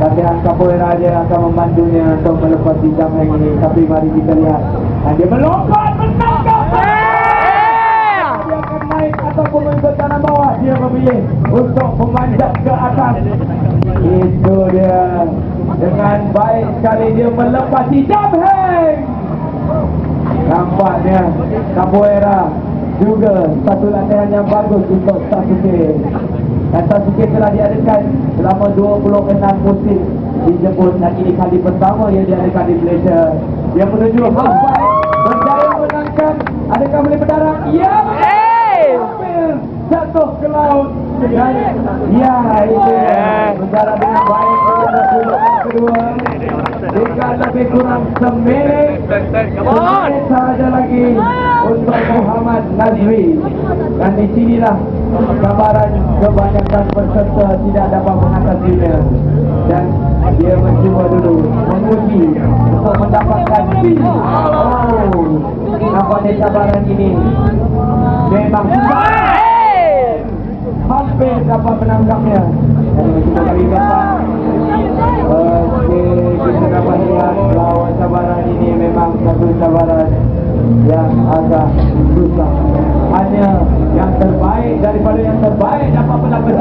latihan capoeira dia akan membantunya untuk melepasi jam yang ini. Tapi mari kita lihat. Dan dia melompat menangkap. Dia akan naik ataupun mengikut tanah bawah. Dia memilih untuk memanjat ke atas. Itu dia. Dengan baik sekali dia melepasi jam hang. Nampaknya capoeira juga satu latihan yang bagus untuk Sasuke. Dan Sasuke telah diadakan selama 26 musim di Jepun dan ini kali pertama yang diadakan di Malaysia. Dia menuju halfway berjaya menangkan. Adakah boleh berdarah? Ya! Hampir jatuh ke laut. Dan ya itu berdarah dengan baik pada puluhan kedua. Jika lebih kurang seminit Seminit sahaja lagi untuk Muhammad Nazri dan di sinilah gambaran kebanyakan peserta tidak dapat mengatasinya dan dia mencuba dulu menguji untuk mendapatkan. Oh, nampaknya cabaran ini memang susah. Hampir dapat menangkapnya. Jadi kita dapat Okey, kita dapat susah. Hanya yang terbaik daripada yang terbaik dapat mendapat